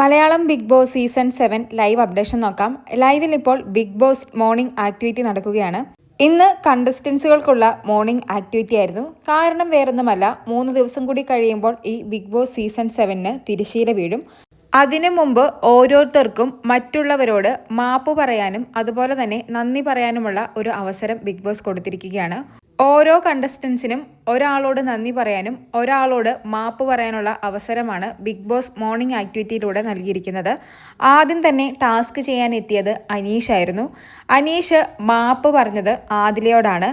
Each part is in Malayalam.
Malayalam Bigg Boss season seven live updation നോക്കാം. ലൈവിൽ ഇപ്പോൾ ബിഗ് ബോസ് മോർണിംഗ് ആക്ടിവിറ്റി നടക്കുകയാണ്. ഇന്ന് കണ്ടസ്റ്റൻസുകൾക്കുള്ള മോർണിംഗ് ആക്ടിവിറ്റി ആയിരുന്നു. കാരണം വേറൊന്നുമല്ല മൂന്ന് ദിവസം കൂടി കഴിയുമ്പോൾ ഈ ബിഗ് ബോസ് സീസൺ സെവനിന് തിരശീല വീഴും. അതിനു മുമ്പ് ഓരോരുത്തർക്കും മറ്റുള്ളവരോട് മാപ്പ് പറയാനും അതുപോലെ തന്നെ നന്ദി പറയാനുമുള്ള ഒരു അവസരം ബിഗ് ബോസ് കൊടുത്തിരിക്കുകയാണ്. ഓരോ കണ്ടസ്റ്റൻസിനും ഒരാളോട് നന്ദി പറയാനും ഒരാളോട് മാപ്പ് പറയാനുള്ള അവസരമാണ് ബിഗ് ബോസ് മോർണിംഗ് ആക്ടിവിറ്റിയിലൂടെ നൽകിയിരിക്കുന്നത്. ആദ്യം തന്നെ ടാസ്ക് ചെയ്യാൻ എത്തിയത് അനീഷായിരുന്നു അനീഷ് മാപ്പ് പറഞ്ഞത് ആദിലയോടാണ്.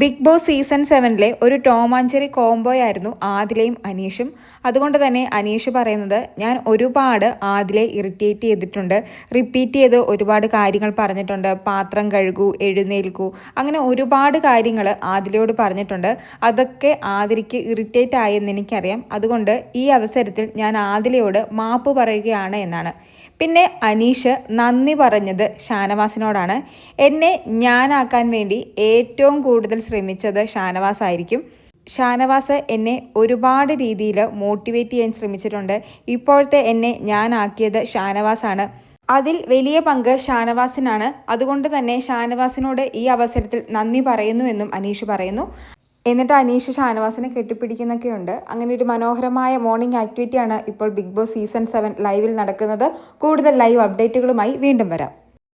ബിഗ് ബോസ് സീസൺ സെവനിലെ ഒരു ടോമാഞ്ചറി കോംബോയായിരുന്നു ആദിലയും അനീഷും. അതുകൊണ്ട് തന്നെ അനീഷ് പറയുന്നത് ഞാൻ ഒരുപാട് ആദിലെ ഇറിറ്റേറ്റ് ചെയ്തിട്ടുണ്ട്. റിപ്പീറ്റ് ചെയ്ത് ഒരുപാട് കാര്യങ്ങൾ പറഞ്ഞിട്ടുണ്ട്. പാത്രം കഴുകൂ എഴുന്നേൽക്കൂ. അങ്ങനെ ഒരുപാട് കാര്യങ്ങൾ ആദിലയോട് പറഞ്ഞിട്ടുണ്ട്. അതൊക്കെ ആദിലിക്ക് ഇറിറ്റേറ്റ് ആയെന്ന് എനിക്കറിയാം. അതുകൊണ്ട് ഈ അവസരത്തിൽ ഞാൻ ആദിലയോട് മാപ്പ് പറയുകയാണ് എന്നാണ്. പിന്നെ അനീഷ് നന്ദി പറഞ്ഞത് ഷാനവാസിനോടാണ്. എന്നെ ഞാനാക്കാൻ വേണ്ടി ഏറ്റവും കൂടുതൽ ശ്രമിച്ചത് ഷാനവാസ് ആയിരിക്കും ഷാനവാസ് എന്നെ ഒരുപാട് രീതിയിൽ മോട്ടിവേറ്റ് ചെയ്യാൻ ശ്രമിച്ചിട്ടുണ്ട്. ഇപ്പോഴത്തെ എന്നെ ഞാനാക്കിയത് ഷാനവാസാണ്. അതിൽ വലിയ പങ്ക് ഷാനവാസിനാണ്. അതുകൊണ്ട് തന്നെ ഷാനവാസിനോട് ഈ അവസരത്തിൽ നന്ദി പറയുന്നു എന്നും അനീഷ് പറയുന്നു. എന്നിട്ട് അനീഷ് ഷാനവാസിനെ കെട്ടിപ്പിടിക്കുന്നൊക്കെയുണ്ട് അങ്ങനെ ഒരു മനോഹരമായ മോർണിംഗ് ആക്ടിവിറ്റിയാണ് ഇപ്പോൾ ബിഗ് ബോസ് സീസൺ സെവൻ ലൈവിൽ നടക്കുന്നത്. കൂടുതൽ ലൈവ് അപ്ഡേറ്റുകളുമായി വീണ്ടും വരാം.